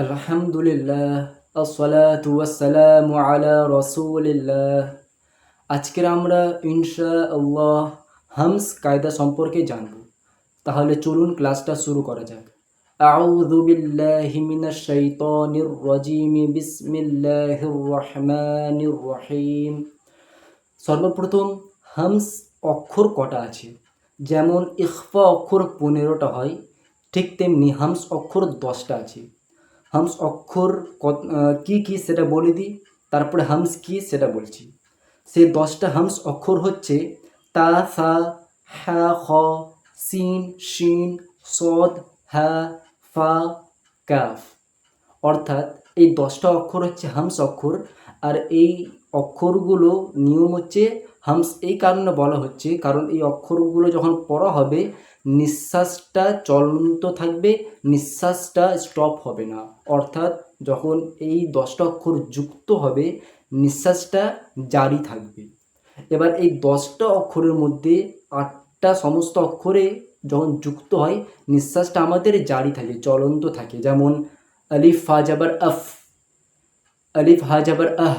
আলহামদুলিল্লাহ, আসসালাতু ওয়াসসালামু আলা রাসূলিল্লাহ। আজকের আমরা ইনশা আল্লাহ হামস কায়দা সম্পর্কে জানব। তাহলে চলুন ক্লাসটা শুরু করা যাক। আউযু বিল্লাহি মিনাশ শাইতানির রাজিম, বিসমিল্লাহির রহমানির রহিম। সর্বপ্রথম হামস অক্ষর কটা আছে? যেমন ইখফা অক্ষর পনেরোটা হয়, ঠিক তেমনি হামস অক্ষর দশটা আছে। হামস অক্ষর কি কি সেটা বলে দিই, তারপরে হামস কি সেটা বলছি। সে দশটা হামস অক্ষর হচ্ছে তা, সা, হা হ সিন, শিন, সদ, হা, ফা, কাফ। অর্থাৎ এই দশটা অক্ষর হচ্ছে হামস অক্ষর, আর এই অক্ষরগুলো নিয়ম হচ্ছে হামস এই কারণে বলা হচ্ছে, কারণ এই অক্ষরগুলো যখন পড়া হবে, নিঃশ্বাসটা চলন্ত থাকবে, নিঃশ্বাসটা স্টপ হবে না। অর্থাৎ যখন এই দশটা অক্ষর যুক্ত হবে, নিঃশ্বাসটা জারি থাকবে। এবার এই দশটা অক্ষরের মধ্যে আটটা সমস্ত অক্ষরে যখন যুক্ত হয়, নিঃশ্বাসটা আমাদের জারি থাকে, চলন্ত থাকে। যেমন আলিফ ফা জাবার আফ, আলিফ হা জাবার আহ।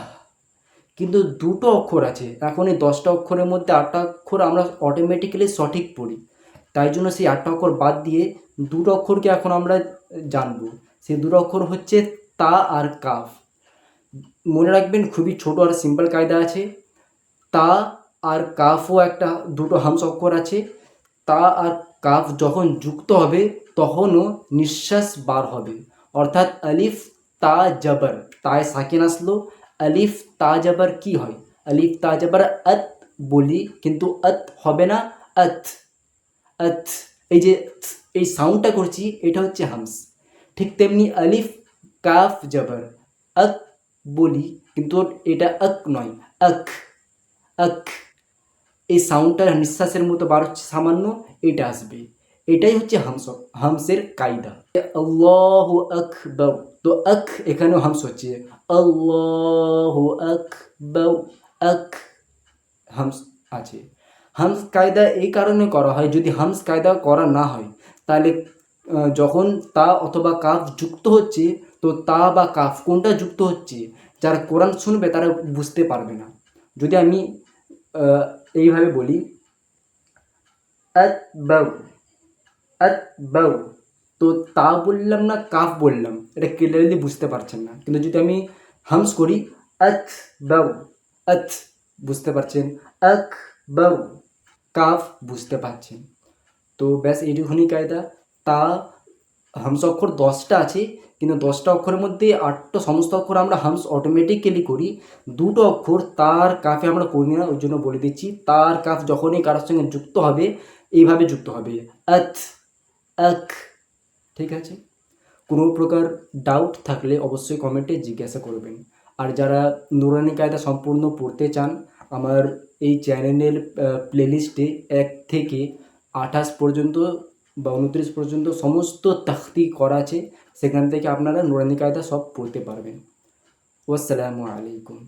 কিন্তু দুটো অক্ষর আছে। এখন এই দশটা অক্ষরের মধ্যে আটটা অক্ষর আমরা অটোমেটিক্যালি সঠিক পড়ি। তাই জন্য সেই আটটা অক্ষর বাদ দিয়ে দুটো অক্ষরকে এখন আমরা জানব। সেই দুটো অক্ষর হচ্ছে তা আর কাফ। মনে রাখবেন, খুবই ছোট আর সিম্পল কায়দা আছে। তা আর কাফও একটা দুটো হামস অক্ষর আছে। তা আর কাফ যখন যুক্ত হবে, তখনও নিঃশ্বাস বার হবে। অর্থাৎ আলিফ তা জাবার, তায় সাকিন আসলো। আলিফ তা জাবার কি হয়? আলিফ তা জাবার আত বলি, কিন্তু আত হবে না আত। আত, এই যে এই সাউন্ডটা করছি, এটা হচ্ছে হামস। ঠিক তেমনি আলিফ কাফ জাবার আক বলি, কিন্তু এটা আক নয়, আক আক। এই সাউন্ডটা নিঃশ্বাসের মতো বার হচ্ছে সামান্য, এটা আসবে। এটাই হচ্ছে হামস, হামসের কায়দা। আল্লাহ আকবর। তো আক এখানেও হামস হচ্ছে। আল্লাহ আকবর। আক হামস আছে। হামস কায়দা এই কারণে করা হয়, যদি হামস কায়দা করা না হয়, তাহলে যখন তা অথবা কাফ যুক্ত হচ্ছে, তো তা বা কাফ কোনটা যুক্ত হচ্ছে, যারা কোরআন শুনবে তারা বুঝতে পারবে না। যদি আমি এইভাবে বলি বাউ, তো তা বললাম না, কাফ বললাম। এটা ক্লিয়ারলি বুঝতে পারছেন না। কিন্তু যদি আমি হামস করি, আত বাউ, আত বুঝতে পারছেন, আক বাউ, কাফ বুঝতে পারছেন। তো ব্যাস, এইটুকুনি কায়দা। তা হামস অক্ষর দশটা আছে, কিন্তু দশটা অক্ষরের মধ্যে আটটা সমস্ত অক্ষর আমরা হামস অটোমেটিক্যালি করি। দুটো অক্ষর তার কাফে আমরা করি না, ওই জন্য বলে দিচ্ছি। তার কাফ যখনই কারোর সঙ্গে যুক্ত হবে, এইভাবে যুক্ত হবে। আত আক ঠিক আছে? কোনো প্রকার ডাউট থাকলে অবশ্যই কমেন্টে জিজ্ঞাসা করবেন। আর যারা নুরানি কায়দা সম্পূর্ণ পড়তে চান, আমার এই চ্যানেলের প্লেলিস্টে এক থেকে আঠাশ পর্যন্ত বা উনত্রিশ পর্যন্ত সমস্ত তাখতি করা আছে, সেখান থেকে আপনারা নুরানি কায়দা সব পড়তে পারবেন। ওয়াসসালামু আলাইকুম।